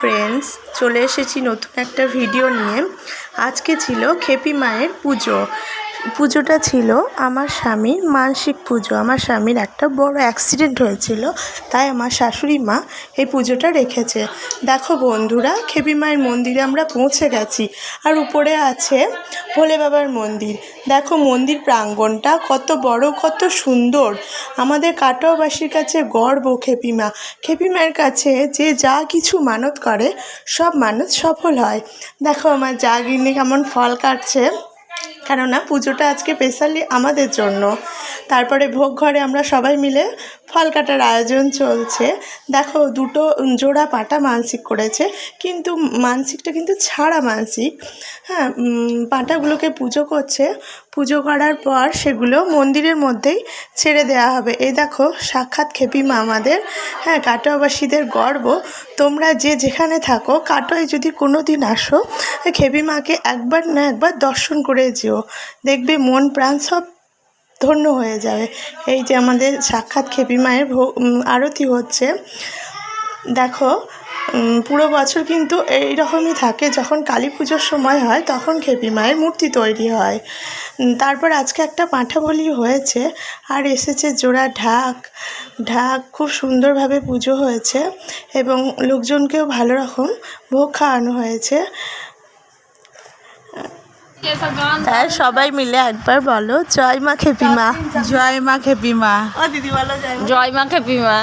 Friends চলে এসেছি নতুন একটা ভিডিও নিয়ে। আজকে ছিল খেপি মায়ের পুজো। পুজোটা ছিল আমার স্বামীর মানসিক পুজো। আমার স্বামীর একটা বড় অ্যাক্সিডেন্ট হয়েছিল, তাই আমার শাশুড়ি মা এই পুজোটা রেখেছে। দেখো বন্ধুরা খেপি মায়ের মন্দিরে আমরা পৌঁছে গেছি আর উপরে আছে ভোলে বাবার মন্দির। দেখো মন্দির প্রাঙ্গণটা কত বড়, কত সুন্দর। আমাদের কাটোয়াবাসীর কাছে গর্ব খেপি মা। খেপি মায়ের কাছে যে যা কিছু মানত করে, সব মানত সফল হয়। দেখো আমার যা গিন্নি কেমন ফল কাটছে। কেননা পুজোটা আজকে স্পেশালি আমাদের জন্য। তারপরে ভোগ ঘরে আমরা সবাই মিলে ফল কাটার আয়োজন চলছে। দেখো, দুটো জোড়া পাটা মানসিক করেছে, কিন্তু মানসিকটা কিন্তু ছাড়া মানসিক। হ্যাঁ পাটাগুলোকে পুজো করছে পুজো করার পর সেগুলো মন্দিরের মধ্যেই ছেড়ে দেওয়া হবে। এই দেখো, সাক্ষাৎ খেপি মা আমাদের। হ্যাঁ কাটোয়াবাসীদের গর্ব। তোমরা যে যেখানে থাকো কাটোয় যদি কোনো দিন আসো, খেপি মাকে একবার না একবার দর্শন করে যেও। দেখবে মন প্রাণ সব ধন্য হয়ে যাবে। এই যে আমাদের সাক্ষাৎ খেপি মায়ের আরতি হচ্ছে। দেখো পুরো বছর কিন্তু এই রকমই থাকে। যখন কালী পুজোর সময় হয় তখন খেপি মায়ের মূর্তি তৈরি হয়। তারপর আজকে একটা পাঁঠা বলি হয়েছে আর এসেছে জোড়া ঢাক। ঢাক খুব সুন্দরভাবে পুজো হয়েছে এবং লোকজনকেও ভালো রকম ভোগ খাওয়ানো হয়েছে। হ্যাঁ সবাই মিলে একবার বলো জয় মা খেপি মা। জয় মা খেপি মা। দিদি বলো জয় মা। জয় মা খেপি মা।